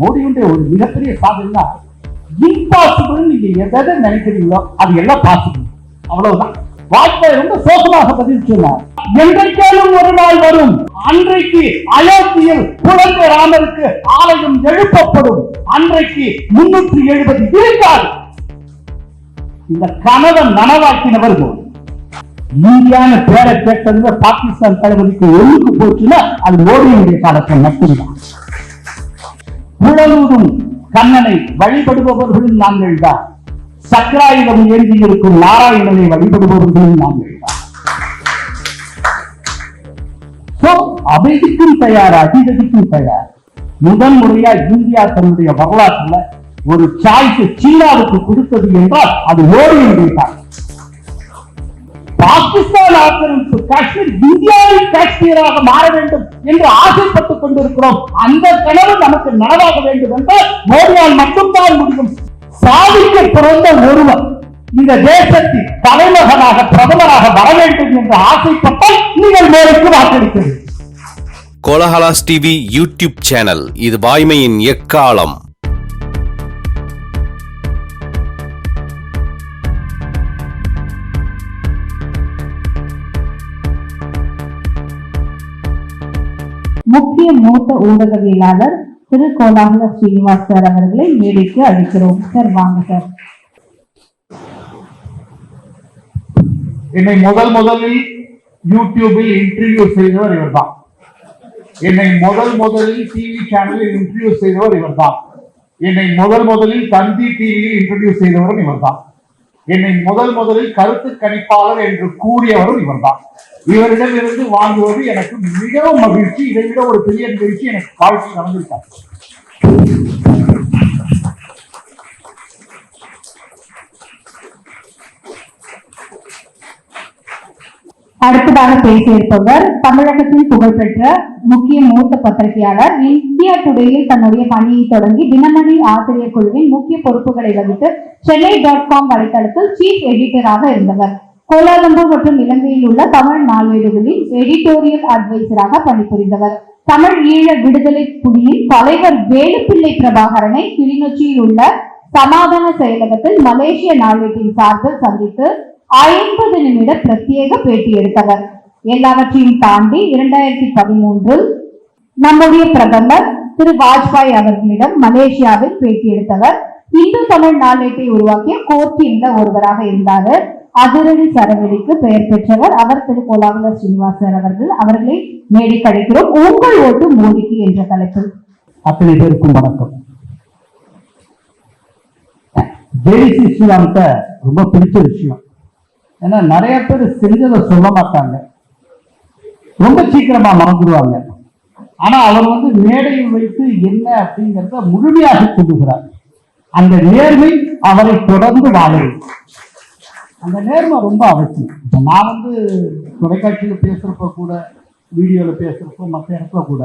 மோடியுடைய ஒரு மிகப்பெரிய சாதனைனா இம்பாசிபிள் நீங்க எதை நினைக்கிறீங்களோ அது எல்லாம் பாசிபிள் அவ்வளவுதான். வாஜ்பாய் ரொம்ப சோகமாக பதில் சொன்னார். என்றைக்காலும் ஒரு நாள் வரும். அன்றைக்கு அயோத்தியில் குழந்தை ராமருக்கு ஆலயம் எழுப்பப்படும். அன்றைக்கு முன்னூற்றி எழுபது இருந்தால் இந்த கனவை நனவாக்கினவர் இந்தியான பேரை கேட்டதுல பாகிஸ்தான் தளபதிக்கு ஒழுங்கு போச்சுன்னா அது மோடியுடைய காலத்தை மட்டும்தான். புலலூரும் கண்ணனை வழிபடுபவர்களும் நாங்கள் தான். சக்கராயுதம் ஏந்தி இருக்கும் நாராயணனை வழிபடுபவர்களும் நாங்கள் தான். அமைதிக்கும் தயார் அதிகதிக்கும் தயார். முதல் முறையா இந்தியா தன்னுடைய வரலாற்றுல ஒரு சாய்ஸ் சீனாவுக்கு கொடுத்தது என்றால் அது மோடியுடைய தான். பாகிஸ்தான் ஆக்கிரமிப்பு காஷ்மீர் இந்தியாவின் காஷ்மீராக மாற வேண்டும் என்று ஆசைப்பட்டுக் கொண்டிருக்கிறோம். அந்த கனவு நமக்கு நனவாக வேண்டும் என்றால் மோடியால் மட்டும்தான் முடியும். சாதிக்க பிறந்த ஒருவர் இந்த தேசத்தின் தலைமகனாக பிரதமராக வர வேண்டும் என்று ஆசைப்பட்டால் நீங்கள் மேலுக்கு வாக்களிக்கிறீர்கள் கோலஹலாஸ் டிவி யூடியூப் சேனல் இது வாய்மையின் எக்காலம். முக்கிய மூத்த ஊடகவியலாளர் திரு. கோலாகல ஸ்ரீனிவாஸ் சார் அவர்களை மேடைக்கு அழைக்கிறோம். சார் வாங்க சார். என்னை முதல் முதலில் யூடியூபில் இன்டர்வியூ செய்தவர் இவர் தான் என்னை முதல் முதலில் டிவி சேனலில் இன்டர்வியூ செய்தவர் இவர்தான். என்னை முதல் முதலில் தந்தி டிவியில் இன்டர்வியூ செய்தவரும் இவர்தான். என்னை முதல் முதலில் கருத்து கணிப்பாளர் என்று கூறியவரும் இவர்தான். இவரிடம் இருந்து வாங்குவது எனக்கு மிகவும் மகிழ்ச்சி. இதை விட ஒரு பெரிய நிகழ்ச்சி எனக்கு வாழ்க்கை நடந்திருக்காங்க அடுத்ததாக பேச இருப்பவர் தமிழகத்தின் புகழ்பெற்ற முக்கிய மூத்த பத்திரிகையாளர் இந்தியா டுடேயில் தன்னுடைய பணியை தொடங்கி தினமணி ஆசிரியர் குழுவின் முக்கிய பொறுப்புகளை வகித்து சென்னை டாட் காம் வலைத்தளத்தில் சீஃப் எடிட்டராக இருந்தவர். கோலாலம்பூர் மற்றும் இலங்கையில் உள்ள தமிழ் நாளேடுகளில் எடிட்டோரியல் அட்வைசராக பணிபுரிந்தவர். தமிழ் ஈழ விடுதலை புலியின் தலைவர் வேலுப்பிள்ளை பிரபாகரனை கிளிநொச்சியில் உள்ள சமாதான செயலகத்தில் மலேசிய நாளேட்டின் சார்பில் சந்தித்து ஐம்பது நிமிட பிரத்யேக பேட்டி எடுத்தவர். எல்லாவற்றையும் தாண்டி இரண்டாயிரத்தி பதிமூன்றில் நம்முடைய பிரதமர் திரு வாஜ்பாய் அவர்களிடம் மலேசியாவில் பேட்டி எடுத்தவர். இந்து தமிழ் நாளேட்டை உருவாக்கிய கோர்ட்டியில் ஒருவராக இருந்தார். அதிரடி சரவெடிக்கு பெயர் பெற்றவர் அவர் திரு கோலாகல ஸ்ரீனிவாசர் அவர்கள். அவர்களை மேடை கிடைக்கிறோம் உங்கள் ஓட்டு மோடிக்கு என்ற தலைப்பில். அத்தனை பேருக்கும் வணக்கம். ஜெயசி ஸ்ரீராம்கிட்ட ரொம்ப பிடிச்ச விஷயம். ஏன்னா நிறைய பேர் செஞ்சதை சொல்ல மாட்டாங்க. ரொம்ப சீக்கிரமா மறந்துடுவாங்க. ஆனா அவர் வந்து மேடையில் வைத்து என்ன அப்படிங்கிறத முழுமையாக சொல்லுகிறார். அந்த நேர்மை அவரை தொடர்ந்து வாழ அந்த நேர்மை ரொம்ப அவசியம். இப்போ நான் வந்து தொலைக்காட்சியில் பேசுகிறப்ப கூட வீடியோவில் பேசுகிறப்போ மற்ற இடத்துல கூட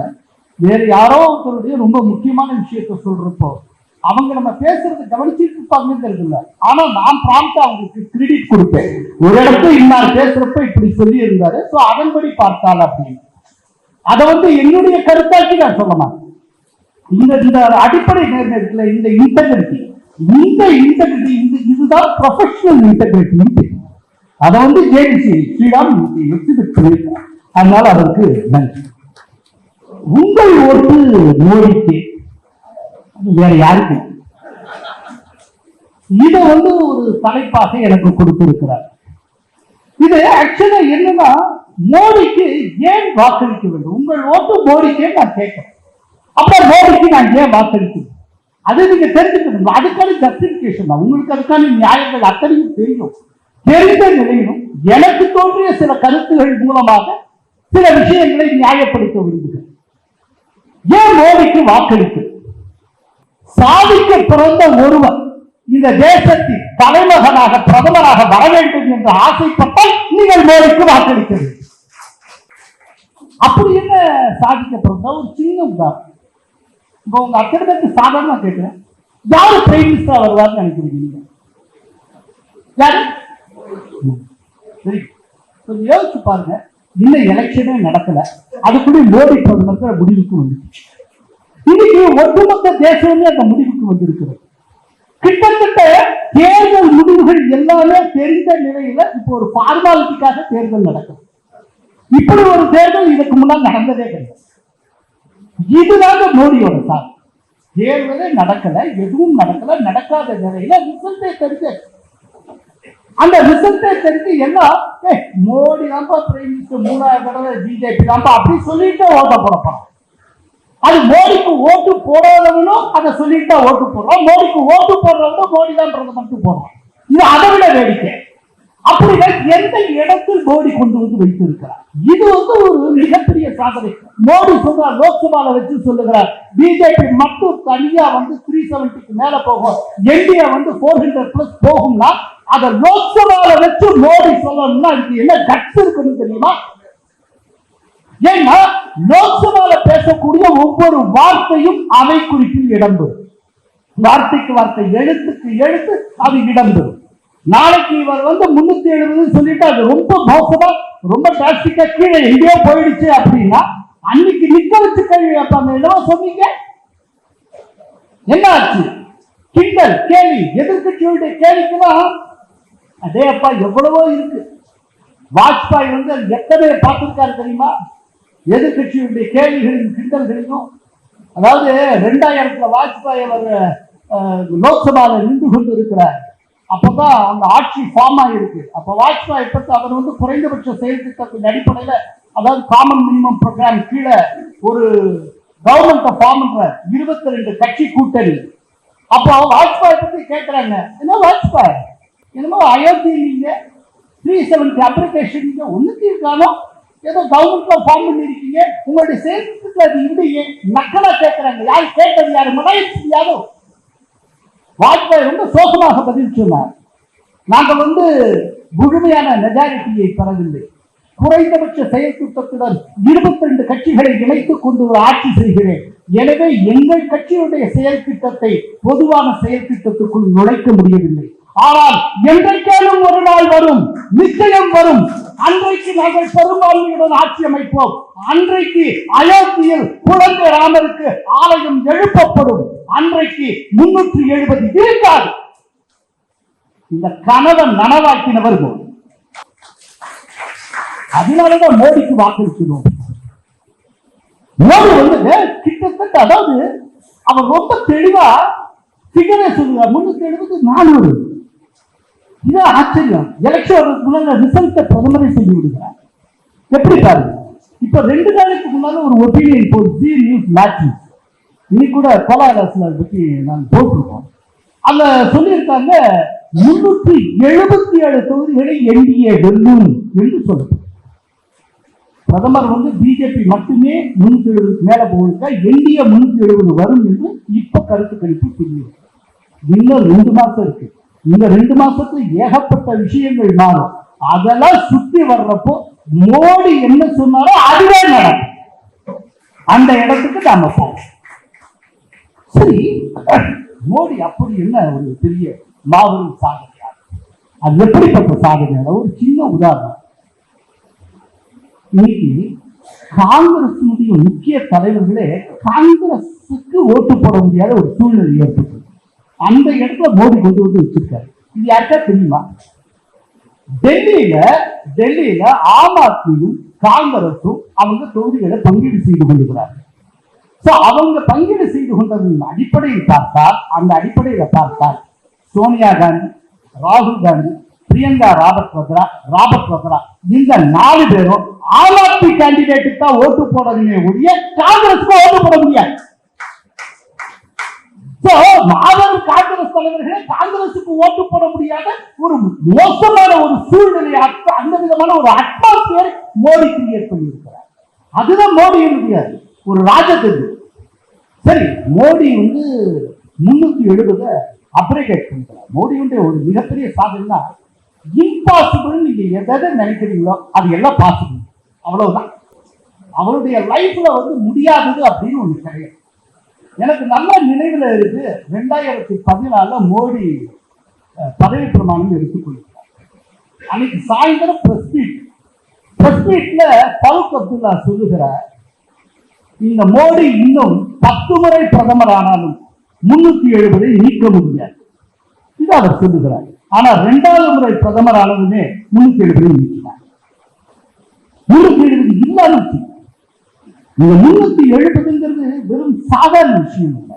வேறு யாரோ ஒருத்தருடைய ரொம்ப முக்கியமான விஷயத்த சொல்கிறப்போ அவங்க நம்ம பேசுறது கவனிச்சுட்டு இருப்பாங்கிறது இல்ல ஆனா நான் ப்ராம்ப்டா அவங்களுக்கு கிரெடிட் கொடுப்பேன் ஒரு இடத்துல இன்னார் பேசுறப்ப இப்படி சொல்லி இருந்தாரு சோ அதன்படி பார்த்தால் அப்படின்னு அதை வந்து என்னுடைய கருத்தாக்கி நான் சொல்ல மாட்டேன். இந்த இந்த அடிப்படை நேர்மை இந்த இன்டெகிரிட்டி இந்த இன்டெகிரிட்டி இந்த இதுதான் ப்ரொஃபஷனல் இன்டெகிரிட்டி அதை வந்து ஜேடிசி ஸ்ரீராம் எக்ஸிபிட் பண்ணியிருக்கார் அதனால அதற்கு நன்றி. உங்கள் ஓட்டு மோடிக்கு வேற யாருக்கு? இதை வந்து ஒரு தலைப்பாக எனக்கு கொடுத்திருக்கிறார். இது ஆக்சுவலா என்னன்னா மோடிக்கு ஏன் வாக்களிக்க வேண்டும்? உங்கள் ஓட்டு மோடிக்கே நான் கேட்கிறேன். அப்ப மோடிக்கு நான் ஏன் வாக்களிக்கணும்? அது நீங்க தெரிஞ்சுக்கணும் அதுக்கான ஜஸ்டிபிகேஷன் தான். உங்களுக்கு அதுக்கான நியாயங்கள் அத்தனையும் தெரியும். தெரிந்த நிலையிலும் எனக்கு தோன்றிய சில கருத்துகள் மூலமாக சில விஷயங்களை நியாயப்படுத்த விரும்புகிறேன். ஏன் மோடிக்கு வாக்களிக்கும் சாதிக்க பிறந்த ஒருவர் இந்த தேசத்தின் தலைமகனாக பிரதமராக வர வேண்டும் என்று ஆசைப்பட்டால் நீங்கள் மோடிக்கு வாக்களிக்கிறது அப்படி என்ன சாதிக்க பிறந்த ஒரு சின்ன உதாரணம். இப்போ உங்க அத்தனை பேருக்கு சாதாரணமா கேட்கிறேன் யாரு பிரைம் மினிஸ்டர் வருவார்னு நினைக்கிறீங்க யாரு? கொஞ்சம் யோசிச்சு பாருங்க. இன்னும் எலெக்ஷனே நடக்கல. அதுக்குள்ளே மோடி பிரதமர் முடிவுக்கு வந்துச்சு இன்னைக்கு ஒட்டுமொத்த தேசமே அந்த முடிவுக்கு வந்திருக்கிறது. கிட்டத்தட்ட தேர்தல் முடிவுகள் எல்லாமே தெரிந்த நிலையில இப்போ ஒரு ஃபார்மாலிட்டிக்காக தேர்தல் நடக்கும் இப்படி ஒரு தேர்தல் இதுக்கு முன்னால் நடந்ததே கிடையாது. இதுதாங்க மோடியோட சார். தேர்தலே நடக்கல எதுவும் நடக்கல நடக்காத நிலையில ரிசல்ட்டே தெரிஞ்சு. அந்த ரிசல்ட்டே தெரிஞ்சு என்ன? மோடி தான்ப்பா பிரைம் மினிஸ்டர் மூணாயிரம் தடவை பிஜேபி தான்ப்பா அப்படி சொல்லிட்டு ஓட்ட போடப்பான் அது மோடிக்கு ஓட்டு போடாதவனும் அதை சொல்லிட்டு தான் ஓட்டு போடுறோம். மோடிக்கு ஓட்டு போடுறவனும் மோடி தான் பிரதமருக்கு போடுறோம். இது அதை விட வேடிக்கை. அப்படிதான் எந்த இடத்தில் மோடி கொண்டு வந்து வைத்திருக்கிறார்? இது வந்து ஒரு மிகப்பெரிய சாதனை. மோடி சொல்றார் லோக்சபால வச்சு சொல்லுகிறார் பிஜேபி மட்டும் தனியா வந்து த்ரீ செவன்டிக்கு மேல போகும். என்டிஏ வந்து போர் ஹண்ட்ரட் பிளஸ் போகும்னா அதை லோக்சபால வச்சு மோடி சொல்லணும்னா இதுக்கு என்ன கட்ஸ் இருக்குன்னு தெரியுமா? ஏன்னா லோக்சபால பேசக்கூடிய ஒவ்வொரு வார்த்தையும் அவை குறிப்பில் இடம்பெறும். வார்த்தைக்கு வார்த்தை எழுத்துக்கு எழுத்து அது இடம்பெறும். நாளைக்கு இவர் வந்து முன்னூத்தி எழுபது சொல்லிட்டு அது ரொம்ப மோசமா ரொம்ப டிராஸ்டிக்கா கீழே எங்கேயோ போயிடுச்சு அப்படின்னா அன்னைக்கு நிக்க வச்சு கல்வி வைப்பாங்க இடமா சொன்னீங்க? என்ன ஆச்சு? கிண்டல் கேள்வி எதிர்கட்சியுடைய கேள்விக்குதான் அதே அப்பா எவ்வளவோ இருக்கு. வாஜ்பாய் வந்து எத்தனை பார்த்திருக்காரு தெரியுமா? எதிர்கட்சியுடைய கேள்விகளையும் கிண்டல்களையும் அதாவது ரெண்டாயிரத்துல வாஜ்பாய் அவர் லோக்சபாவில் லோக்சபால நின்று கொண்டு இருக்கிறார் அப்பதான் அந்த ஆட்சி ஃபார்ம் ஆகிருக்கு அப்ப வாஜ்பாய் பற்றி அவர் வந்து குறைந்தபட்ச செயல் திட்டத்தின் அடிப்படையில அதாவது காமன் மினிமம் ப்ரோக்ராம் கீழே ஒரு கவர்மெண்ட்டை ஃபார்ம் பண்ற இருபத்தி ரெண்டு கட்சி கூட்டணி. அப்போ வாஜ்பாய் பத்தி கேட்கிறாங்க என்ன வாஜ்பாய்? என்னமோ அயோத்தி நீங்க த்ரீ செவன்டி அப்ளிகேஷன் நீங்க ஒண்ணுக்கு இருக்கானோ? ஏதோ கவர்மெண்ட்ல ஃபார்ம் பண்ணிருக்கீங்க. உங்களுடைய சேர்த்துக்கு அது இல்லையே நக்கலா கேட்கிறாங்க யார் கேட்டது யாரு? மனோஜ் யாரோ? வாஜ்பாய் ரொம்ப சோகமாக பதில் சொன்னார். நாங்கள் வந்து முழுமையான மெஜாரிட்டியை பெறவில்லை. குறைந்தபட்ச செயல் திட்டத்துடன் இருபத்தி ரெண்டு கட்சிகளை இணைத்துக் கொண்டு ஒரு ஆட்சி செய்கிறேன். எனவே எங்கள் கட்சியுடைய செயல் திட்டத்தை பொதுவான செயல் திட்டத்துக்குள் நுழைக்க முடியவில்லை. ஆனால் என்றைக்கேனும் ஒரு நாள் வரும் நிச்சயம் வரும். அன்றைக்கு நாங்கள் பெரும்பான்மையுடன் ஆட்சி அமைப்போம். அன்றைக்கு அயோத்தியில் குழந்தை ராமருக்கு ஆலயம் எழுப்பப்படும். அன்றைக்கு முன்னூற்றி எழுபது இருக்காது இந்த கனவை நனவாக்கினவர் மோடி அதனாலதான் மோடிக்கு வாக்களிக்கணும் மோடி வந்து கிட்டத்தட்ட அதாவது அவர் ரொம்ப தெளிவா பிகரே சொல்லுவார் முன்னூத்தி எழுபது நானூறு. இது ஆச்சரியம். எலெக்ஷன் முன்னாடி ரிசல்ட்டை பிரதமரை சொல்லி விடுகிறார் எப்படி பாருங்க இப்ப ரெண்டு நாளைக்கு முன்னால ஒரு opinion poll Zee News matching இன்னைக்கு கூட கோலாலஸ்ல பற்றி நான் போட்டிருக்கோம். அதுல சொல்லியிருக்காங்க முன்னூத்தி எழுபத்தி ஏழு தொகுதிகளை என்டிஏ வெல்லும் என்று சொல்லுங்க பிரதமர் வந்து பிஜேபி மட்டுமே முன்னூத்தி எழுபதுக்கு மேல போயிருக்கா? என்டிஏ முன்னூத்தி எழுபது வரும் என்று இப்ப கருத்து கணிப்பு தெரியும் இன்னும் ரெண்டு மாசம் இருக்கு. இந்த ரெண்டு மாசத்துல ஏகப்பட்ட விஷயங்கள் மாறும். அதெல்லாம் சுத்தி வர்றப்போ மோடி என்ன சொன்னாரோ அதுவே நடக்கும். அந்த இடத்துக்கு நாம போவோம். சரி மோடி அப்படி என்ன ஒரு பெரிய மாபெரும் சாதனையா அது எப்படிப்பட்ட சாதனையான ஒரு சின்ன உதாரணம். இன்னைக்கு காங்கிரஸ் முக்கிய தலைவர்களே காங்கிரஸுக்கு ஓட்டு போட முடியாத ஒரு சூழ்நிலை ஏற்பட்டது அந்த இடத்துல மோடி கொண்டு வந்து வச்சிருக்காரு. இது யாருக்கா தெரியுமா? டெல்லியில டெல்லியில ஆம் ஆத்மியும் காங்கிரஸும் அவங்க தொகுதிகளை பங்கீடு செய்து கொண்டிருக்கிறார்கள் சோ அவங்க பங்கீடு செய்து கொண்டதன் அடிப்படையில் பார்த்தால் அந்த அடிப்படையில பார்த்தால் சோனியா காந்தி ராகுல் காந்தி பிரியங்கா ராபர்ட் வத்ரா ராபர்ட் வத்ரா இந்த நாலு பேரும் ஆம் ஆத்மி கேண்டிடேட்டுக்கு தான் ஓட்டு போடணுமே ஒழிய காங்கிரஸ்க்கு ஓட்டு போட முடியாது. So, மாபெரும் காங்கிரஸ் தலைவர்களே காங்கிரசுக்கு ஓட்டு போட முடியாத ஒரு மோசமான ஒரு சூழ்நிலை அந்த விதமான ஒரு அட்மாஸ்பியர் மோடி கிரியேட் பண்ணியிருக்கிறார். அதுதான் மோடியினுடைய ஒரு ராஜதந்திரம் சரி மோடி வந்து முன்னூத்தி எழுபத அப்ரிகேட் பண்றார் மோடியுடைய ஒரு மிகப்பெரிய சாதனைனா இம்பாசிபிள் நீங்க எதை நினைக்கிறீங்களோ அது எல்லாம் பாசிபிள் அவ்வளவுதான். அவருடைய லைஃப்ல வந்து முடியாதது அப்படின்னு ஒண்ணு கிடையாது. எனக்கு நல்ல நினைவில் இருக்கு ரெண்டாயிரத்தி பதினாலுல மோடி பதவி பிரமாணம் எடுத்துக்கொள்கிறார். அன்னைக்கு சாயந்தரம் பிரஸ் மீட் பிரஸ் மீட்ல அப்துல்லா சொல்லுகிறார் இந்த மோடி இன்னும் பத்து முறை பிரதமர் ஆனாலும் முன்னூத்தி எழுபதை நீக்க முடியாது. இது அவர் சொல்லுகிறார். ஆனா இரண்டாவது முறை பிரதமர் ஆனதுமே முன்னூத்தி எழுபதை நீக்கினார். முன்னூத்தி எழுபது இல்லாமல் இந்த முன்னூத்தி எழுபதுங்கிறது வெறும் சாதாரண விஷயம் இல்லை.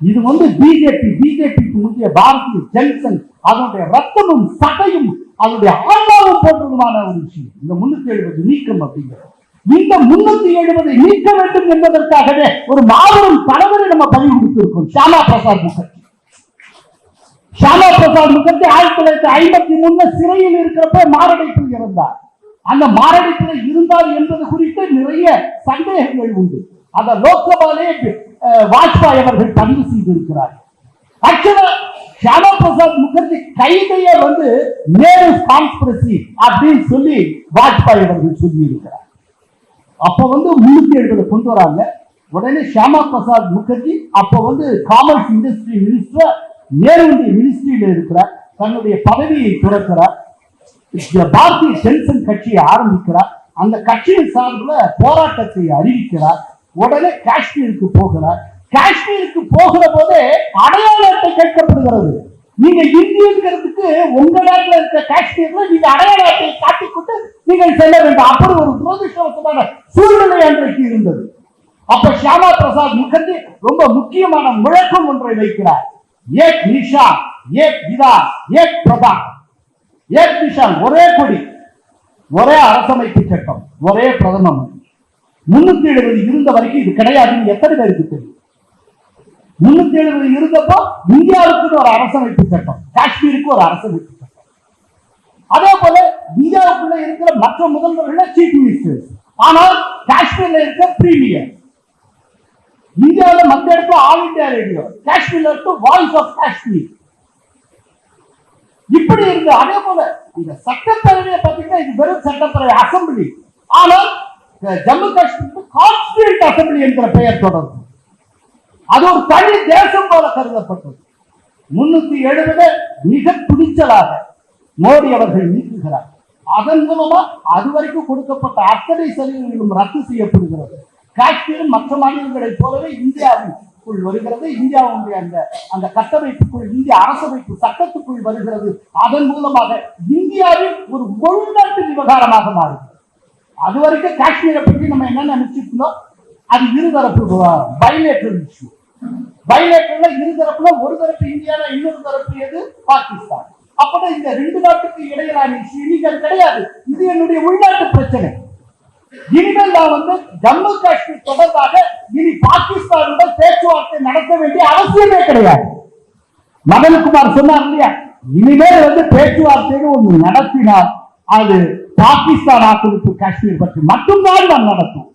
இது வந்து பிஜேபி பிஜேபிக்கு முந்தைய பாரதிய ஜனசன் அதனுடைய ரத்தமும் சதையும் அதனுடைய ஆன்மாவும் போன்றதுமான ஒரு விஷயம். இந்த முன்னூத்தி எழுபது நீக்கம் அப்படிங்கிறது. இந்த முன்னூத்தி எழுபதை நீக்க வேண்டும் என்பதற்காகவே ஒரு மாபெரும் தலைவரை நம்ம பதிவு கொடுத்திருக்கோம். ஷியாமா பிரசாத் முகர்ஜி. ஷியாமா பிரசாத் முகர்ஜி ஆயிரத்தி தொள்ளாயிரத்தி ஐம்பத்தி மூணுல சிறையில் இருக்கிறப்ப மாரடைப்பில் இருந்தார் அந்த மாரடைப்பில் இருந்தார் என்பது குறித்து நிறைய சந்தேகங்கள் உண்டு. அந்த லோக்சபாலே வாஜ்பாய் அவர்கள் பதிவு செய்திருக்கிறார். ஆக்சுவலா ஷியாமா பிரசாத் முகர்ஜி கைதையே வந்து நேரு கான்ஸ்பிரசி அப்படின்னு சொல்லி வாஜ்பாய் அவர்கள் சொல்லி இருக்கிறார் அப்ப வந்து முன்னூத்தி எழுபது கொண்டு வராங்க. உடனே ஷியாமா பிரசாத் முகர்ஜி அப்ப வந்து காமர்ஸ் இண்டஸ்ட்ரி மினிஸ்டர் நேருடைய மினிஸ்ட்ரியில இருக்கிறார். தன்னுடைய பதவியை துறக்கிறார். பாரதிய ஜனசன் கட்சியை ஆரம்பிக்கிறார். அந்த கட்சியின் சார்பில் போராட்டத்தை அறிவிக்கிறார். உடனே காஷ்மீருக்கு போகிறார். காஷ்மீருக்கு போகிற போதே அடையாள அட்டை கேட்கப்படுகிறது. நீங்க இந்தியங்கிறதுக்கு உங்க நாட்டில் இருக்க காஷ்மீர்ல நீங்க அடையாள அட்டையை காட்டிக்கொண்டு நீங்கள் செல்ல வேண்டும். அப்படி ஒரு துரதிருஷ்டவசமான சூழ்நிலை அன்றைக்கு இருந்தது. அப்ப ஷியாமா பிரசாத் முகர்ஜி ரொம்ப முக்கியமான முழக்கம் ஒன்றை வைக்கிறார். ஏக் நிஷா ஏக் விதா ஏக் பிரதான். ஏக் நிஷான் ஒரே கொடி ஒரே அரசமைப்பு சட்டம் ஒரே பிரதம மந்திரி. முன்னூத்தி எழுபது இருந்த வரைக்கும் இது கிடையாதுன்னு எத்தனை பேருக்கு தெரியும்? முன்னூத்தி எழுபது இருந்தப்போ இந்தியாவுக்கு ஒரு அரசமைப்பு சட்டம் காஷ்மீருக்கு ஒரு அரசமைப்பு சட்டம். அதே போல இந்தியாவுக்குள்ள இருக்கிற மற்ற முதல்வர்கள் சீஃப் மினிஸ்டர். ஆனால் காஷ்மீர்ல இருக்க பிரீமியர் இந்தியாவில் மத்திய இடத்துல ஆல் இந்தியா ரேடியோ காஷ்மீர்ல இருக்க வாய்ஸ் ஆஃப் காஷ்மீர் இப்படி இருக்கு அதே போல இந்த சட்டப்பேரவையை பார்த்தீங்கன்னா இது வெறும் சட்டப்பேரவை அசம்பிளி ஆனால் ஜம்மு காஷ்மீர் கான்ஸ்டியூண்ட் அசம்பிளி என்கிற பெயர் தொடர்ந்து. அது ஒரு தனி தேசம் போல கருதப்பட்டது. முன்னூத்தி எழுபது மிக பிடிச்சலாக மோடி அவர்கள் நீக்குகிறார். அதன் மூலமா அது வரைக்கும் கொடுக்கப்பட்ட அத்தனை சலுகைகளும் ரத்து செய்யப்படுகிறது. காஷ்மீர் மற்ற மாநிலங்களைப் போலவே இந்தியாவுக்குள் வருகிறது. இந்தியாவுடைய அந்த அந்த கட்டமைப்புக்குள் இந்திய அரசமைப்பு சட்டத்துக்குள் வருகிறது. அதன் மூலமாக இந்தியாவில் ஒரு உள்நாட்டு விவகாரமாக மாறுகிறது. அது வரைக்கும் காஷ்மீரை பற்றி நம்ம என்ன நினைச்சிட்டு அது இருதரப்பு விவகாரம் பைலேட்டர் இஷ்யூ பைலேட்டர்ல இரு தரப்புல ஒரு தரப்பு இந்தியால இன்னொரு தரப்பு எது? பாகிஸ்தான். அப்பதான் இந்த ரெண்டு நாட்டுக்கு இடையிலான இஷ்யூ இன்னைக்கு கிடையாது. இது என்னுடைய உள்நாட்டு பிரச்சனை. இனிமேல் நான் வந்து ஜம்மு காஷ்மீர் தொடர்பாக இனி பாகிஸ்தானுடன் பேச்சுவார்த்தை நடத்த வேண்டிய அவசியமே கிடையாது. மதன்குமார் சொன்னார் இல்லையா? இனிமேல் வந்து பேச்சுவார்த்தைன்னு ஒன்று நடத்தினால் அது பாகிஸ்தான் ஆக்கிரமிப்பு காஷ்மீர் பற்றி மட்டும்தான் நான் நடத்தும்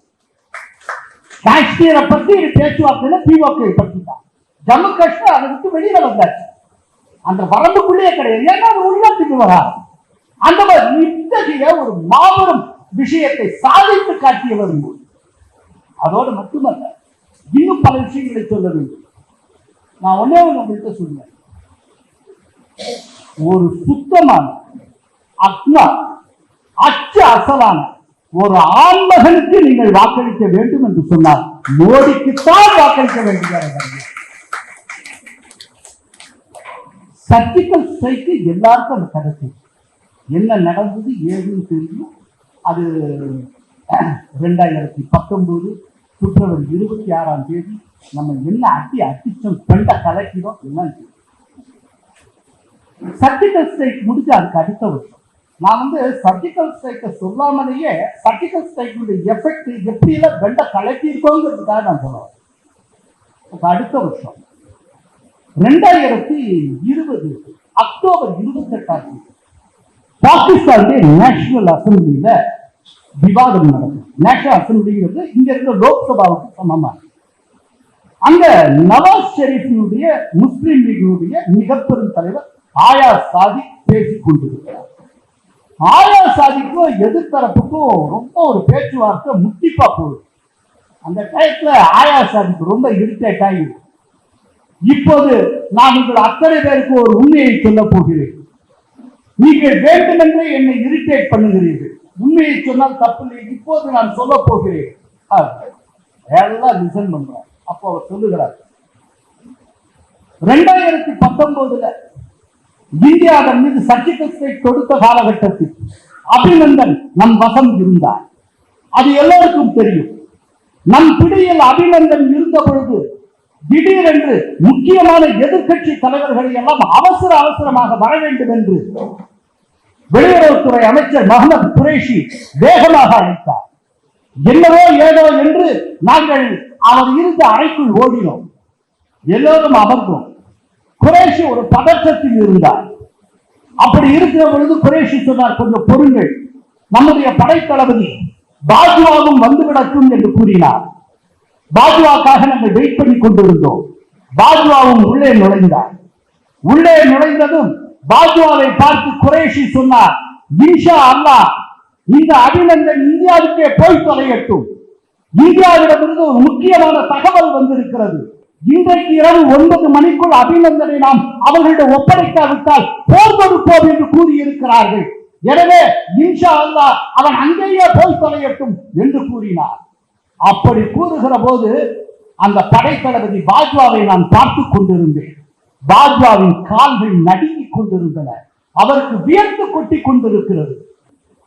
காஷ்மீரை பற்றி இது பேச்சுவார்த்தையில பிஓகே பற்றி தான். ஜம்மு காஷ்மீர் அதை விட்டு வெளியில வந்தாச்சு. அந்த வரம்புக்குள்ளேயே கிடையாது. ஏன்னா அது உள்ளத்துக்கு வராது. அந்த மாதிரி இத்தகைய ஒரு மாபெரும் விஷயத்தை சாதித்து காட்டியவர் அதோடு மட்டுமல்ல இன்னும் பல விஷயங்களை சொல்ல வேண்டும். நான் ஒன்னே ஒன்று உங்கள்கிட்ட சொன்னேன் ஒரு சுத்தமான அத்மா அச்சு அசலான ஒரு ஆண்மகனுக்கு நீங்கள் வாக்களிக்க வேண்டும் என்று சொன்னால் மோடிக்குத்தான் வாக்களிக்க வேண்டும் சர்ஜிக்கல் ஸ்ட்ரைக்கு எல்லாருக்கும் அந்த கதை என்ன நடந்தது ஏதுன்னு தெரியும்? அது ரெண்டாயிரத்தி பத்தொன்பது பிப்ரவரி இருபத்தி ஆறாம் தேதி நம்ம என்ன அட்டி அட்டிச்சம் பெண்ட கலக்கிறோம் எல்லாம் சர்ஜிக்கல் ஸ்ட்ரைக் முடிஞ்சு அதுக்கு அடுத்த வருஷம். நான் வந்து சர்ஜிக்கல் ஸ்ட்ரைக்கை சொல்லாமலேயே சர்ஜிக்கல் ஸ்ட்ரைக்குடைய எஃபெக்ட் எப்படியெல்லாம் கண்ட கலக்கியிருக்கோங்கிறதுக்காக நான் சொல்லுவேன் அதுக்கு அடுத்த வருஷம். ரெண்டாயிரத்தி இருபது அக்டோபர் இருபத்தெட்டாம் தேதி. பாகிஸ்தானுடைய நேஷனல் அசம்பிளியில விவாதம் நடக்கும். நேஷனல் அசம்பிளிங்கிறது இங்க இருக்க லோக்சபாவுக்கு சமமா? அங்க நவாஸ் ஷெரீஃபினுடைய முஸ்லீம் லீகினுடைய மிகப்பெரும் தலைவர் ஆயா சாதி பேசிக் கொண்டிருக்கிறார். ஆயா சாதிக்கும் எதிர்த்தரப்புக்கும் ரொம்ப ஒரு பேச்சுவார்த்தை முட்டிப்பா போகுது. அந்த டயத்துல ஆயா சாதிக்கு ரொம்ப இரிட்டேட் ஆகி இப்போது நான் உங்கள் அத்தனை பேருக்கு ஒரு உண்மையை சொல்ல போகிறேன். நீங்கள் வேண்டுமென்றே என்னை இரிட்டேட் பண்ணுகிறீர்கள். உண்மையை சொன்னால் தப்பு இல்லை. இப்போது நான் சொல்ல போகிறேன். எல்லாம் லிசன் பண்றார் அப்போ அவர் சொல்லுகிறார். ரெண்டாயிரத்தி பத்தொன்பதுல இந்தியாவின் மீது சர்ஜிக்கல் ஸ்ட்ரைக் தொடுத்த காலகட்டத்தில் அபிநந்தன் நம் வசம் இருந்தார். அது எல்லோருக்கும் தெரியும். நம் பிடியில் அபிநந்தன் இருந்த பொழுது திடீரென்று முக்கியமான எதிர்க்கட்சி தலைவர்களை எல்லாம் அவசர அவசரமாக வர வேண்டும் என்று வெளியுறவுத்துறை அமைச்சர் முகமது குரேஷி வேகமாக அழைத்தார். என்னவோ ஏதோ என்று நாங்கள் அவர் இருந்த அறைக்குள் ஓடினோம். எல்லோரும் அமர்ந்தோம். குரேஷி ஒரு பதற்றத்தில் இருந்தார். அப்படி இருக்கிற பொழுது குரேஷி சொன்னார் கொஞ்சம் பொருங்கள் நம்முடைய படைத்தளபதி பாஜ்வாவும் வந்துவிடட்டும் என்று கூறினார். பாஜ்வாக்காக நாங்கள் வெயிட் பண்ணி கொண்டிருந்தோம். பாஜ்வாவும் உள்ளே நுழைந்தார். உள்ளே நுழைந்ததும் பாஜ்வாவை பார்த்து குரேஷி சொன்னார் இன்ஷா அல்லாஹ் இந்த அபிநந்தன் இந்தியாவுக்கே போய் தொலையட்டும். இந்தியாவிடமிருந்து ஒரு முக்கியமான தகவல் வந்திருக்கிறது. இன்றைக்கு இரவு ஒன்பது மணிக்குள் அபிநந்தனை நாம் அவர்களிடம் ஒப்படைக்காவிட்டால் போர் கொடுப்போம் என்று கூறியிருக்கிறார்கள். எனவே இன்ஷா அல்லா அவன் அங்கேயே போய் தொலையட்டும் என்று கூறினார். அப்படி கூறுகிற போது அந்த படைத்தளபதி பாஜ்வாவை நான் பார்த்துக் கொண்டிருந்தேன். பாஜ்வாவின் கால்கள் நடி கொண்டிருந்தன. அவருக்கு வியர்த்து கொட்டி கொண்டிருக்கிறது.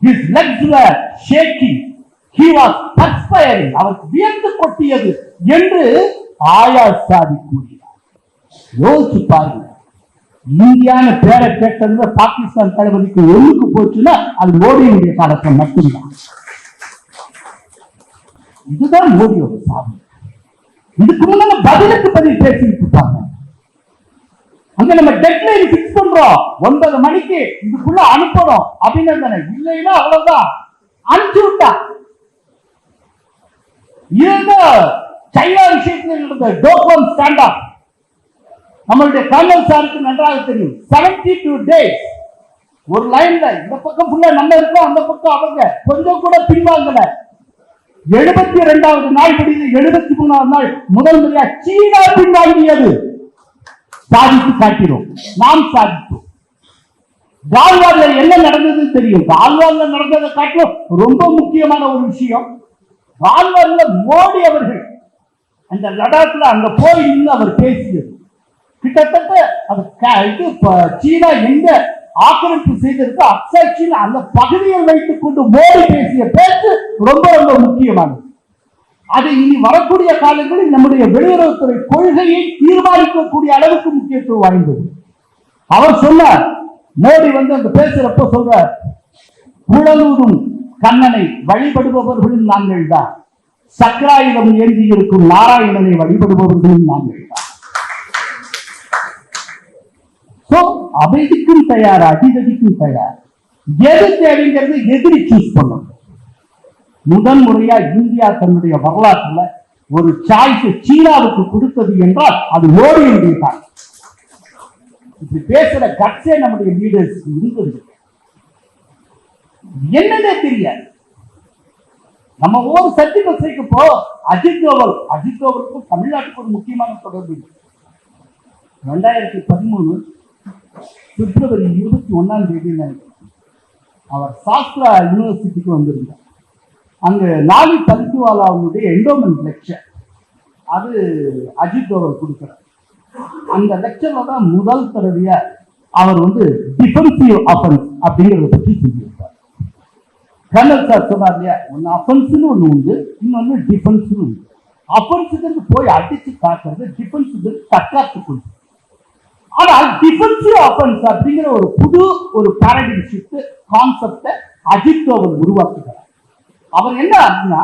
His legs were shaking. He was perspiring. அவருக்கு வியர்த்து கொட்டியது என்று ஆயாசாதி கூறினார். யோசிச்சு பாருங்க. இந்தியான பேரை கேட்டதுல பாகிஸ்தான் தளபதிக்கு ஒழுங்கு போச்சுன்னா அது மோடியினுடைய காலத்தை மட்டும்தான். இதுதான் மோடியோட சாதனை இதுக்கு முன்னால பதிலுக்கு பதில் பேசிட்டு இருப்பாங்க. அங்க நம்ம டெட்லைன் ஃபிக்ஸ் பண்றோம். ஒன்பது மணிக்கு இதுக்குள்ள அனுப்பணும். அபிநந்தனை இல்லைன்னா அவ்வளவுதான். அனுப்பிச்சு விட்டா. இதுதான் சைனா விஷயத்தில் இருந்த டோக்லம் ஸ்டாண்ட் அப் நம்மளுடைய கர்னல் சாருக்கு நன்றாக தெரியும். செவன்டி டூ டேஸ் ஒரு லைன்ல இந்த பக்கம் ஃபுல்லா நம்ம இருக்கோம் அந்த பக்கம் அவங்க கொஞ்சம் கூட பின்வாங்கல. எழுபத்தி இரண்டாவது நாள் முடிந்து எழுபத்தி மூணாவது நாள் முதல் முறையா சீனா பின்வாங்கியது. சாதித்து காட்டினோம். நாம் சாதித்தோம். கால்வார்ல என்ன நடந்தது தெரியும். கால்வார்ல நடந்ததை காட்டிலும் ரொம்ப முக்கியமான ஒரு விஷயம் கால்வார்ல மோடி அவர்கள் அந்த லடாக்ல அங்க போய் இருந்து அவர் பேசியது. கிட்டத்தட்ட அது இது சீனா எங்க ஆக்கிரமிப்பு செய்திருக்கோ அக்சாட்சியில் அந்த பகுதியை வைத்துக் கொண்டு மோடி பேசிய பேச்சு ரொம்ப ரொம்ப முக்கியமானது. அது இனி வரக்கூடிய காலங்களில் நம்முடைய வெளியுறவுத்துறை கொள்கையை தீர்மானிக்கக்கூடிய அளவுக்கு முக்கியத்துவம் வாய்ந்தது. அவர் சொன்னார் மோடி வந்து அங்க பேசுறப்ப சொல்ற குழலூரும் கண்ணனை வழிபடுபவர்களும் நாங்கள் தான். சக்கராயுதம் ஏந்தி இருக்கும் நாராயணனை வழிபடுபவர்களும் நாங்கள் தான். சோ அமைதிக்கும் தயார் அதிகதிக்கும் தயார். எது தேவைங்கிறது எதிரி சூஸ் பண்ணும் முதன் முறையா இந்தியா தன்னுடைய வரலாற்றுல ஒரு சாய்ஸ் சீனாவுக்கு கொடுத்தது என்றால் அது மோடியுடைய தான். இப்படி பேசுற கட்சே நம்முடைய லீடர்ஸ் இருந்தது. என்னன்னே தெரியாது. நம்ம ஊர் சக்தி பசைக்கு போ அஜித் தோவல். அஜித் தோவலுக்கும் தமிழ்நாட்டுக்கு ஒரு முக்கியமான தொடர்பு ரெண்டாயிரத்தி பதிமூணு பிப்ரவரி இருபத்தி ஒன்னாம் தேதி நினைக்கிறேன் அவர் சாஸ்திரா யூனிவர்சிட்டிக்கு வந்திருந்தார். அங்க நாகி பல்கிவாலாவுடைய என்டோமெண்ட் லெக்சர் அது அஜித் அவர் கொடுக்கிறார். அந்த லெக்சர்ல தான் முதல் தடவையா அவர் வந்து டிஃபென்சிவ் அஃபென்ஸ் அப்படிங்கறத பற்றி சொல்லியிருப்பார் கர்னல் சார் சொன்னார் இல்லையா ஒன்னு அஃபென்ஸ்னு ஒண்ணு உண்டு இன்னொன்னு டிஃபென்ஸ்னு உண்டு. அஃபென்ஸுக்கு போய் அடிச்சு காட்டுறது டிஃபென்ஸுக்கு தற்காத்து கொள்வது ஆனால் டிஃபென்சிவ் அஃபென்ஸ் அப்படிங்கிற ஒரு புது ஒரு பாரடிம் ஷிஃப்ட் கான்செப்டை அஜித் அவர் உருவாக்குகிறார். அவர் என்ன அப்படின்னா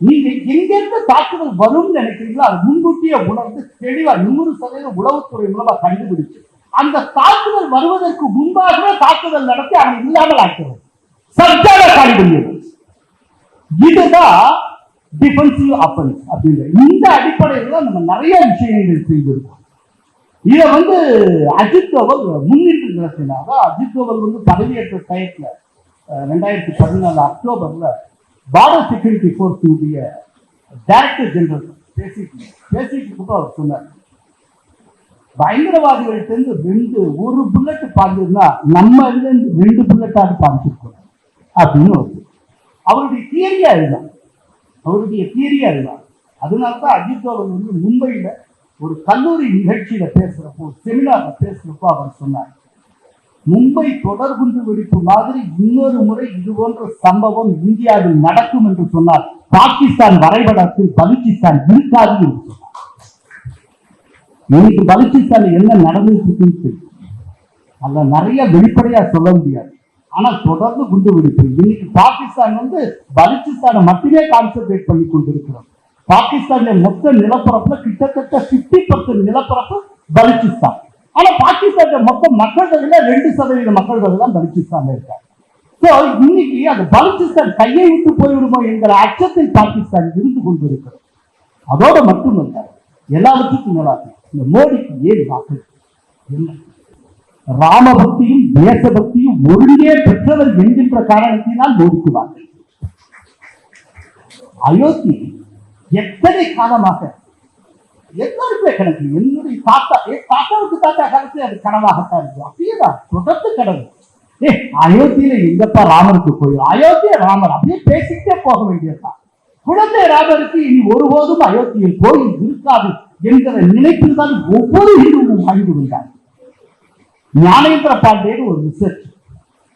நீங்க எங்கிருந்து தாக்குதல் வரும்னு நினைக்கிறீங்களோ அது முன்கூட்டியே உணர்ந்து தெளிவா நூறு சதவீதம் உளவுத்துறை மூலமா கண்டுபிடிச்சு அந்த தாக்குதல் வருவதற்கு முன்பாகவே தாக்குதல் நடத்தி அவன் இல்லாமல் ஆக்கிறது சர்க்கார காலிபுரியது இதுதான் டிஃபென்சிவ் அஃபென்ஸ் அப்படிங்கிற இந்த அடிப்படையில் நம்ம நிறைய விஷயங்கள் செய்திருக்கோம். இதை வந்து அஜித் தோவல் முன்னிட்டு நடத்தினாங்க அஜித் தோவல் வந்து பதவியேற்ற டயத்தில் ரெண்டாயிரத்தி பதினாலு அக்டோபர்ல பார்டர் செக்யூரிட்டி ஃபோர்ஸினுடைய டைரக்டர் ஜெனரல் பேசிட்டு பேசிட்டு கூட அவர் சொன்னார். பயங்கரவாதிகள்ட்ட இருந்து ரெண்டு ஒரு புல்லட் பாஞ்சிருந்தா நம்ம இதுல இருந்து ரெண்டு புல்லட்டாக பாஞ்சிருக்கோம். அப்படின்னு ஒரு அவருடைய தியரியா இதுதான். அவருடைய தியரியா இதுதான். அதனாலதான் அஜித் அவர்கள் வந்து மும்பையில ஒரு கல்லூரி நிகழ்ச்சியில பேசுறப்போ செமினார்ல பேசுறப்போ அவர் சொன்னார். மும்பை தொடர்குண்டு வெடிப்பு மாதிரி இன்னொரு முறை இது போன்ற சம்பவம் இந்தியாவில் நடக்கும் என்று சொன்னார் பாகிஸ்தான் வரைபடத்தில் பலுச்சிஸ்தான் இருக்காது என்று சொன்னார். இன்னைக்கு பலுச்சிஸ்தான் என்ன நடந்துட்டு தெரியும். அதுல நிறைய வெளிப்படையா சொல்ல முடியாது. ஆனா தொடர்ந்து குண்டு வெடிப்பு. இன்னைக்கு பாகிஸ்தான் வந்து பலுச்சிஸ்தானை மட்டுமே கான்சென்ட்ரேட் பண்ணி கொண்டிருக்கிறோம். பாகிஸ்தானுடைய மொத்த நிலப்பரப்புல கிட்டத்தட்ட 50% பர்சன்ட் நிலப்பரப்பு பலுச்சிஸ்தான். ஆனா பாகிஸ்தான் மொத்த மக்கள் தொகையில ரெண்டு சதவீத மக்கள் தொகை தான் பலுச்சிஸ்தான் இருக்காங்க. சோ இன்னைக்கு அந்த பலுச்சிஸ்தான் கையை விட்டு போய்விடுமோ என்கிற அச்சத்தில் பாகிஸ்தான் இருந்து கொண்டிருக்கிறது. அதோட மட்டுமல்ல எல்லாவற்றுக்கும் மேலாக இந்த மோடிக்கு ஏன் வாக்கு? என்ன? ராமபக்தியும் தேசபக்தியும் ஒருங்கே பெற்றவர் என்கின்ற காரணத்தினால் மோடிக்கு வாக்கு. அயோத்தி எத்தனை காலமாக எல்லாருக்குமே கணக்கு என்னுடைய தாத்தா என் தாத்தாவுக்கு தாத்தா கணக்கு அது கனவாகத்தான் இருக்கு அப்படியேதான் தொடர்ந்து கனவு ஏ அயோத்தியில எங்கப்பா ராமருக்கு கோயில் அயோத்திய ராமர் அப்படியே பேசிக்கிட்டே போக வேண்டியதுதான். குழந்தை ராமருக்கு இனி ஒருபோதும் அயோத்தியில் கோயில் இருக்காது என்கிற நினைப்பில் தான் ஒவ்வொரு இந்துவும் வாழ்ந்து வந்தார் ஞானேந்திர பாண்டேன்னு ஒரு ரிசர்ச்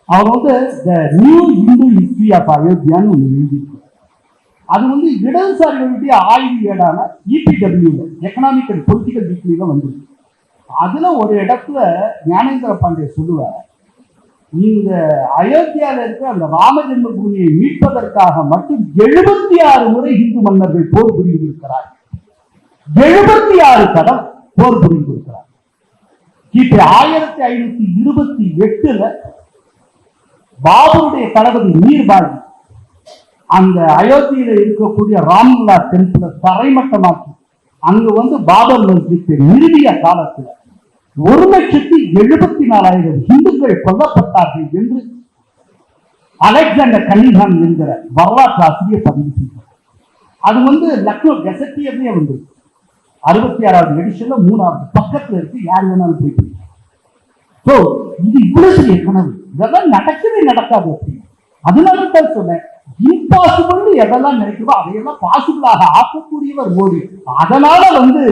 அவர் வந்து the new Hindu history of அயோத்தியான்னு ஒன்று எழுதி அது வந்து இடதுசாரிகளுடைய ஆய்வு ஏடான இபிடபிள்யூ எக்கனாமிக் அண்ட் பொலிட்டிக்கல் வீக்லியில வந்திருக்கு அதுல ஒரு இடத்துல ஞானேந்திர பாண்டே சொல்லுவார் இந்த அயோத்தியால இருக்கிற அந்த ராம ஜென்ம பூமியை மீட்பதற்காக மட்டும் எழுபத்தி ஆறு முறை இந்து மன்னர்கள் போர் புரிந்திருக்கிறார் எழுபத்தி ஆறு தடம் போர் புரிந்திருக்கிறார் கிபி ஆயிரத்தி ஐநூத்தி இருபத்தி எட்டுல பாபருடைய தளபதி நீர்பாடி அந்த அயோத்தியில இருக்கக்கூடிய ராம்லா டெம்பிள தரைமட்டமாக்கி அங்க வந்து பாபர் மஸ்ஜித்தை நிறுவிய காலத்துல ஒரு லட்சத்தி எழுபத்தி நாலாயிரம் இந்துக்கள் கொல்லப்பட்டார்கள் என்று அலெக்சாண்டர் கன்னிகான் என்கிற வரலாற்று ஆசிரியர் பதிவு செய்தார். அது வந்து லக்னோ கெசட்டியர்லயே வந்து அறுபத்தி ஆறாவது எடிஷன்ல மூணாவது பக்கத்துல இருக்கு யார் வேணாலும் போயிட்டு ஸோ இது இவ்வளவு பெரிய கனவு. இதெல்லாம் நடக்கவே நடக்காது அப்படின்னு அதனால தான் சொன்னேன் இம்பாசிபிள்னு எதெல்லாம் நினைக்கிறோம் அதையெல்லாம் பாசிபிளாக ஆக்கக்கூடியவர் மோடி அதனால வந்து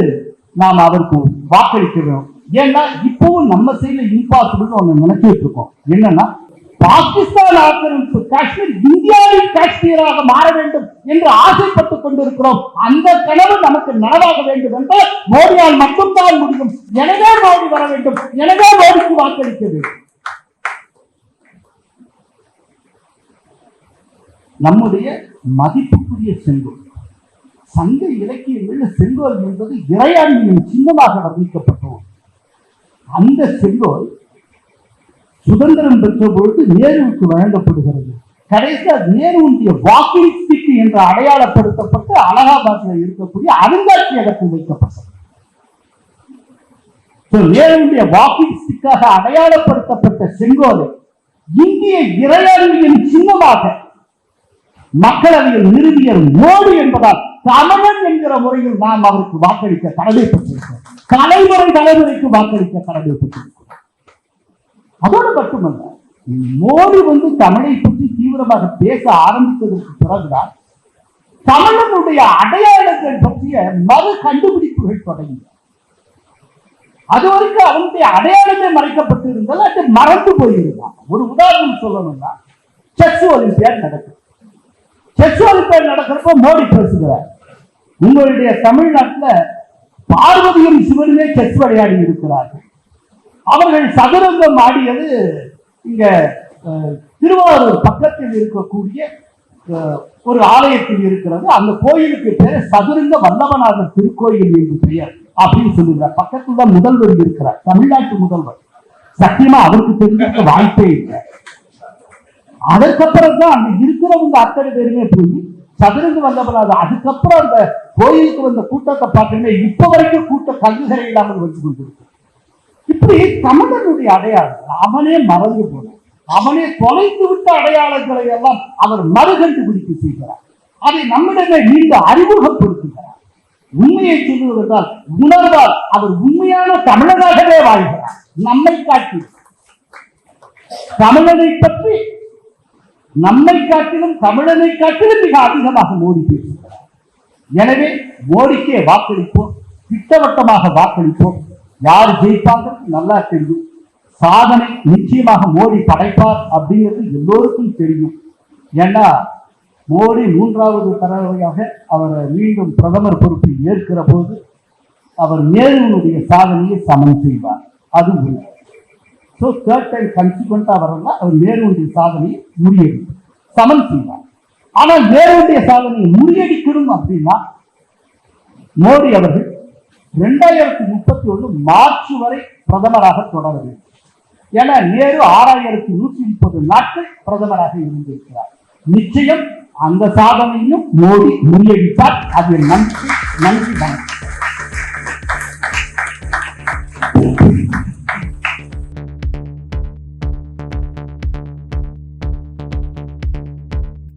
நாம் அவருக்கு வாக்களிக்க ஏன்னா இப்பவும் நம்ம சைடுல இம்பாசிபிள்னு ஒண்ணு நினைச்சிட்டு இருக்கோம். என்னன்னா பாகிஸ்தான் ஆக்கிரமிப்பு காஷ்மீர் இந்தியாவின் காஷ்மீராக மாற வேண்டும் என்று ஆசைப்பட்டுக் கொண்டிருக்கிறோம். அந்த கனவு நமக்கு நனவாக வேண்டும் என்றால் மோடியால் மட்டும்தான் முடியும். எனவே மோடி வர வேண்டும். எனவே மோடிக்கு வாக்களிக்க வேண்டும். நம்முடைய மதிப்புக்குரிய செங்கோல். சங்க இலக்கியங்களில் செங்கோல் என்பது இறையாண்மையின் சின்னமாக வர்ணிக்கப்பட்டோம் அந்த செங்கோல் சுதந்திரம் பெற்ற பொழுது நேருவுக்கு வழங்கப்படுகிறது. கடைசியா நேருடைய வாக்கிங் ஸ்டிக் என்று அடையாளப்படுத்தப்பட்டு அலகாபாத்தில் இருக்கக்கூடிய அருங்காட்சியகத்தில் வைக்கப்பட்டது. நேருடைய வாக்கிங் ஸ்டிக்காக அடையாளப்படுத்தப்பட்ட செங்கோலை இந்திய இறையாண்மையின் சின்னமாக மக்களவையில் நிறுவியர் மோடி என்பதால் தமிழன் என்கிற முறையில் நாம் அவருக்கு வாக்களிக்க கடமைப்பட்டிருக்கிறோம் தலைமுறை தலைமுறைக்கு வாக்களிக்க கடமைப்பட்டிருக்கிறோம் அதோடு மட்டுமல்ல மோடி வந்து தமிழை பற்றி தீவிரமாக பேச ஆரம்பித்ததற்கு பிறகுதான் தமிழனுடைய அடையாளங்கள் பற்றிய மறு கண்டுபிடிப்புகள் தொடங்கின. அது வரைக்கும் அவனுடைய அடையாளமே மறைக்கப்பட்டு இருந்தது அது மறந்து போயிருந்தான். ஒரு உதாரணம் சொல்லணும்னா செஸ் ஒலிம்பியாட் நடக்கும் செஸ் பேர் நடக்கிறப்ப மோடி பேசுகிறார். உங்களுடைய தமிழ்நாட்டுல பார்வதியும் சிவனுமே செஸ் விளையாடி இருக்கிறார்கள். அவர்கள் சதுரங்கம் ஆடியது இங்க அஹ், திருவாரூர் பக்கத்தில் இருக்கக்கூடிய ஒரு ஆலயத்தில் இருக்கிறது. அந்த கோயிலுக்கு பேர் சதுரங்க வல்லவநாதர் திருக்கோயில் என்று பெயர் அப்படின்னு சொல்லுகிறார். தான் முதல்வர் இருக்கிறார். தமிழ்நாட்டு முதல்வர். சத்தியமா அவருக்கு தெரிஞ்சிருக்க வாய்ப்பே இல்லை. அதுக்கப்புறம் தான் அங்க இருக்கிறவங்க அத்தனை பேருமே போய் சதுரங்கு வல்லவனாத அதுக்கப்புறம் அந்த கோயிலுக்கு வந்த கூட்டத்தை பார்த்தீங்கன்னா இப்ப வரைக்கும் கூட்டம் கல்விகரை இல்லாமல் வச்சு கொண்டிருக்கு இப்படி தமிழனுடைய அடையாளம் அவனே மறந்து போனான். அவனே தொலைத்து விட்ட அடையாளங்களை எல்லாம் அவர் மறுகண்டுபிடிப்பு செய்கிறார். அதை நம்மிடமே மீண்டும் அறிமுகப்படுத்துகிறார். உண்மையை சொல்லுவதால் உணர்வால் அவர் உண்மையான தமிழனாகவே வாழ்கிறார். நம்மை காட்டி தமிழனை பற்றி நம்மை காட்டிலும் தமிழனை காட்டிலும் மிக அதிகமாக மோடி பேசுகிறார். எனவே மோடிக்கே வாக்களிப்போம் திட்டவட்டமாக வாக்களிப்போம். யார் ஜெயிப்பாங்க நல்லா தெரியும். சாதனை நிச்சயமாக மோடி படைப்பார் அப்படிங்கிறது எல்லோருக்கும் தெரியும். ஏன்னா மோடி மூன்றாவது தடவையாக அவர் மீண்டும் பிரதமர் பொறுப்பை ஏற்கிற போது அவர் நேருவனுடைய சாதனையை சமன் செய்வார். அது உண்மை. ஸோ தேர்ட் டைம் கன்சிக்வெண்ட்டாக வரவங்க அவர் நேருடைய சாதனையை முறியடி சமன் செய்வார் ஆனால் நேருடைய சாதனையை முறியடிக்கணும் அப்படின்னா மோடி அவர்கள் ரெண்டாயிரத்தி முப்பத்தி ஒன்று மார்ச் வரை பிரதமராக தொடர வேண்டும். ஏன்னா நேரு ஆறாயிரத்தி நூற்றி முப்பது நாட்கள் பிரதமராக இருந்திருக்கிறார். நிச்சயம் அந்த சாதனையும் மோடி முறியடித்தார். அது நன்றி நன்றி நன்றி.